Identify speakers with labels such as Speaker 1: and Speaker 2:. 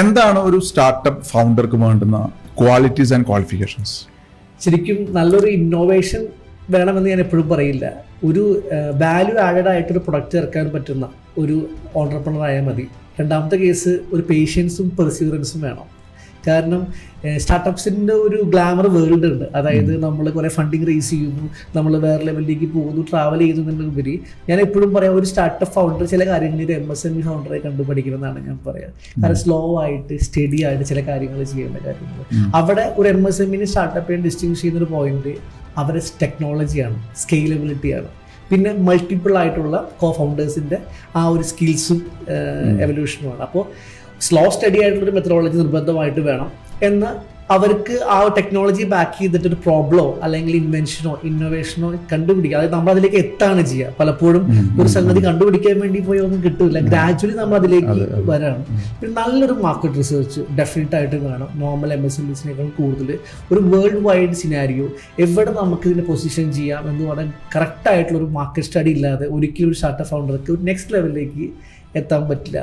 Speaker 1: എന്താണ് ഒരു സ്റ്റാർട്ടപ്പ് ഫൗണ്ടർക്ക് വേണ്ടുന്ന ക്വാളിറ്റീസ് ആൻഡ് ക്വാളിഫിക്കേഷൻസ്
Speaker 2: ശരിക്കും നല്ലൊരു ഇന്നോവേഷൻ വേണമെന്ന് ഞാൻ എപ്പോഴും പറയില്ല. ഒരു വാല്യൂ ആഡഡ് ആയിട്ടൊരു പ്രൊഡക്റ്റ് ഇറക്കാൻ പറ്റുന്ന ഒരു ഓണ്ടർപ്രണർ ആയാൽ മതി. രണ്ടാമത്തെ കേസ് ഒരു പേഷ്യൻസും പെർസ്യൂറൻസും വേണം. കാരണം സ്റ്റാർട്ടപ്സിന്റെ ഒരു ഗ്ലാമർ വേൾഡ് ഉണ്ട് അതായത് നമ്മൾ കുറേ ഫണ്ടിങ് റേസ് ചെയ്യുന്നു നമ്മൾ വേറെ ലെവലിലേക്ക് പോകുന്നു ട്രാവൽ ചെയ്യുന്നതിനുപരി. ഞാൻ എപ്പോഴും പറയാം ഒരു സ്റ്റാർട്ടപ്പ് ഫൗണ്ടർ ചില കാര്യങ്ങൾ ഒരു എം എസ് എം ഇ ഫൗണ്ടറെ കണ്ടുപഠിക്കണമെന്നാണ് ഞാൻ പറയാം. കാരണം സ്ലോ ആയിട്ട് സ്റ്റഡി ആയിട്ട് ചില കാര്യങ്ങൾ ചെയ്യേണ്ട കാര്യങ്ങൾ. അവിടെ ഒരു എം എസ് എമ്മിന് സ്റ്റാർട്ടപ്പിനെ ഡിസ്റ്റിങ്ഷ് ചെയ്യുന്ന ഒരു പോയിന്റ് അവരെ ടെക്നോളജിയാണ് സ്കെയിലബിലിറ്റിയാണ് പിന്നെ മൾട്ടിപ്പിൾ ആയിട്ടുള്ള കോ ഫൗണ്ടേഴ്സിന്റെ ആ ഒരു സ്കിൽസും എവല്യൂഷനുമാണ് അപ്പോൾ സ്ലോ സ്റ്റഡി ആയിട്ടുള്ളൊരു മെത്തഡോളജി നിർബന്ധമായിട്ട് വേണം. എന്ന് അവർക്ക് ആ ടെക്നോളജി ബാക്ക് ചെയ്തിട്ട് ഒരു പ്രോബ്ലമോ അല്ലെങ്കിൽ ഇൻവെൻഷനോ ഇന്നോവേഷനോ കണ്ടുപിടിക്കുക. അതായത് നമ്മൾ അതിലേക്ക് എത്താണ് ചെയ്യുക? പലപ്പോഴും ഒരു സംഗതി കണ്ടുപിടിക്കാൻ വേണ്ടി പോയി ഒന്നും കിട്ടില്ല ഗ്രാജുവലി നമ്മൾ അതിലേക്ക് വരാണ്. പിന്നെ നല്ലൊരു മാർക്കറ്റ് റിസർച്ച് ഡെഫിനറ്റ് ആയിട്ട് വേണം നോർമൽ എം എസ് എം ബിസിനേക്കാൾ കൂടുതൽ. ഒരു വേൾഡ് വൈഡ് സിനാരിയോ എവിടെ നമുക്ക് ഇതിനെ പൊസിഷൻ ചെയ്യാം എന്ന് പറയാൻ കറക്റ്റ് ആയിട്ടുള്ള ഒരു മാർക്കറ്റ് സ്റ്റഡി ഇല്ലാതെ ഒരിക്കലും ഒരു സ്റ്റാർട്ടപ്പ് ഫൗണ്ടർക്ക് നെക്സ്റ്റ് ലെവലിലേക്ക് എത്താൻ പറ്റില്ല.